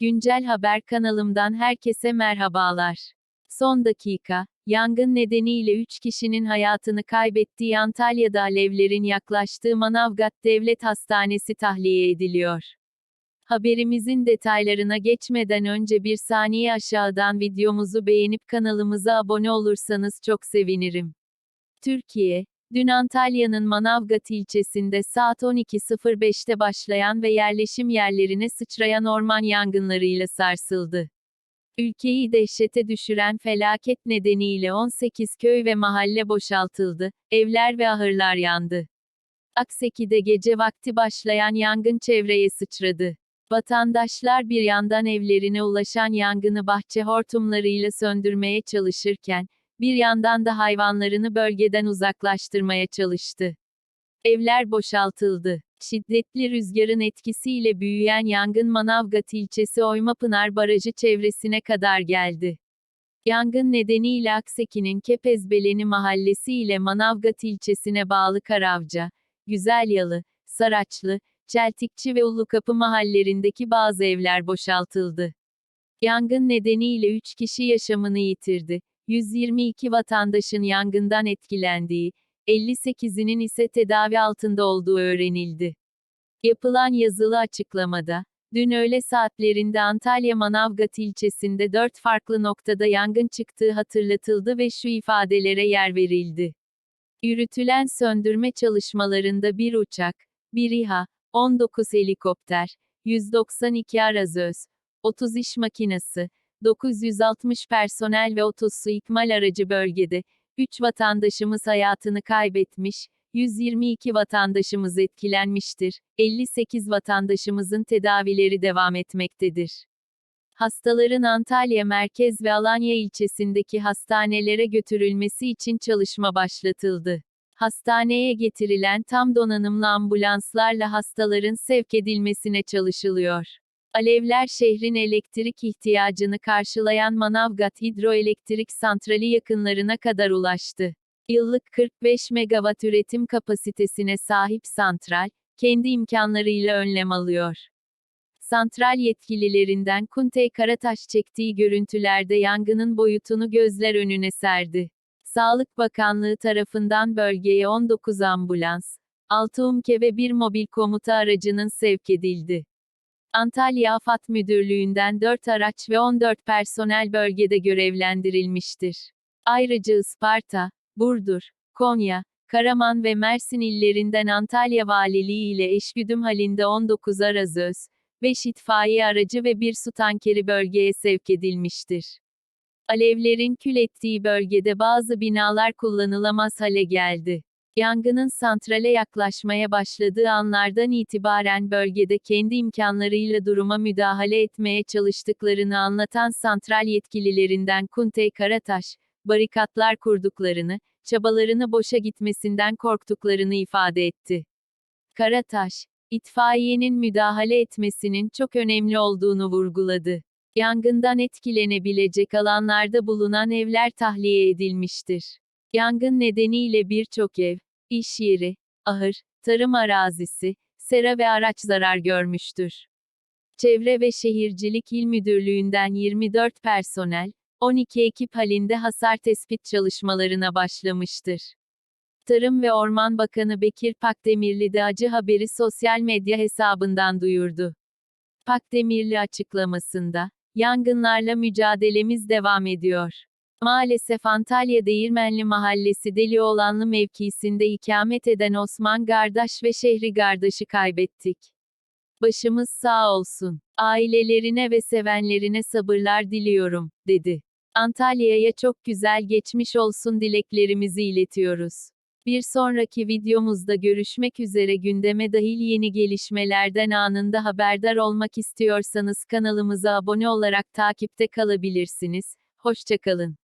Güncel Haber kanalımdan herkese merhabalar. Son dakika, yangın nedeniyle 3 kişinin hayatını kaybettiği Antalya'da alevlerin yaklaştığı Manavgat Devlet Hastanesi tahliye ediliyor. Haberimizin detaylarına geçmeden önce bir saniye aşağıdan videomuzu beğenip kanalımıza abone olursanız çok sevinirim. Türkiye, dün Antalya'nın Manavgat ilçesinde saat 12.05'te başlayan ve yerleşim yerlerine sıçrayan orman yangınlarıyla sarsıldı. Ülkeyi dehşete düşüren felaket nedeniyle 18 köy ve mahalle boşaltıldı, evler ve ahırlar yandı. Akseki'de gece vakti başlayan yangın çevreye sıçradı. Vatandaşlar bir yandan evlerine ulaşan yangını bahçe hortumlarıyla söndürmeye çalışırken, bir yandan da hayvanlarını bölgeden uzaklaştırmaya çalıştı. Evler boşaltıldı. Şiddetli rüzgarın etkisiyle büyüyen yangın Manavgat ilçesi Oymapınar Barajı çevresine kadar geldi. Yangın nedeniyle Akseki'nin Kepezbeleni mahallesi ile Manavgat ilçesine bağlı Karavca, Güzelyalı, Saraçlı, Çeltikçi ve Ulukapı mahallerindeki bazı evler boşaltıldı. Yangın nedeniyle 3 kişi yaşamını yitirdi. 122 vatandaşın yangından etkilendiği, 58'inin ise tedavi altında olduğu öğrenildi. Yapılan yazılı açıklamada, dün öğle saatlerinde Antalya Manavgat ilçesinde 4 farklı noktada yangın çıktığı hatırlatıldı ve şu ifadelere yer verildi. Yürütülen söndürme çalışmalarında bir uçak, bir İHA, 19 helikopter, 192 arazöz, 30 iş makinesi, 960 personel ve 30 su ikmal aracı bölgede, 3 vatandaşımız hayatını kaybetmiş, 122 vatandaşımız etkilenmiştir, 58 vatandaşımızın tedavileri devam etmektedir. Hastaların Antalya merkez ve Alanya ilçesindeki hastanelere götürülmesi için çalışma başlatıldı. Hastaneye getirilen tam donanımlı ambulanslarla hastaların sevk edilmesine çalışılıyor. Alevler şehrin elektrik ihtiyacını karşılayan Manavgat Hidroelektrik Santrali yakınlarına kadar ulaştı. Yıllık 45 megawatt üretim kapasitesine sahip santral, kendi imkanlarıyla önlem alıyor. Santral yetkililerinden Kuntey Karataş çektiği görüntülerde yangının boyutunu gözler önüne serdi. Sağlık Bakanlığı tarafından bölgeye 19 ambulans, 6 UMKE ve 1 mobil komuta aracının sevk edildi. Antalya AFAD Müdürlüğü'nden 4 araç ve 14 personel bölgede görevlendirilmiştir. Ayrıca Isparta, Burdur, Konya, Karaman ve Mersin illerinden Antalya Valiliği ile eşgüdüm halinde 19 arazöz, 5 itfaiye aracı ve bir su tankeri bölgeye sevk edilmiştir. Alevlerin kül ettiği bölgede bazı binalar kullanılamaz hale geldi. Yangının santrale yaklaşmaya başladığı anlardan itibaren bölgede kendi imkanlarıyla duruma müdahale etmeye çalıştıklarını anlatan santral yetkililerinden Kuntey Karataş, barikatlar kurduklarını, çabalarını boşa gitmesinden korktuklarını ifade etti. Karataş, itfaiyenin müdahale etmesinin çok önemli olduğunu vurguladı. Yangından etkilenebilecek alanlarda bulunan evler tahliye edilmiştir. Yangın nedeniyle birçok ev, iş yeri, ahır, tarım arazisi, sera ve araç zarar görmüştür. Çevre ve Şehircilik İl Müdürlüğü'nden 24 personel, 12 ekip halinde hasar tespit çalışmalarına başlamıştır. Tarım ve Orman Bakanı Bekir Pakdemirli de acı haberi sosyal medya hesabından duyurdu. Pakdemirli açıklamasında, yangınlarla mücadelemiz devam ediyor. Maalesef Antalya Değirmenli Mahallesi Delioğlanlı mevkisinde ikamet eden Osman Gardaş ve Şehri Gardaş'ı kaybettik. Başımız sağ olsun. Ailelerine ve sevenlerine sabırlar diliyorum, dedi. Antalya'ya çok güzel geçmiş olsun dileklerimizi iletiyoruz. Bir sonraki videomuzda görüşmek üzere gündeme dahil yeni gelişmelerden anında haberdar olmak istiyorsanız kanalımıza abone olarak takipte kalabilirsiniz. Hoşçakalın.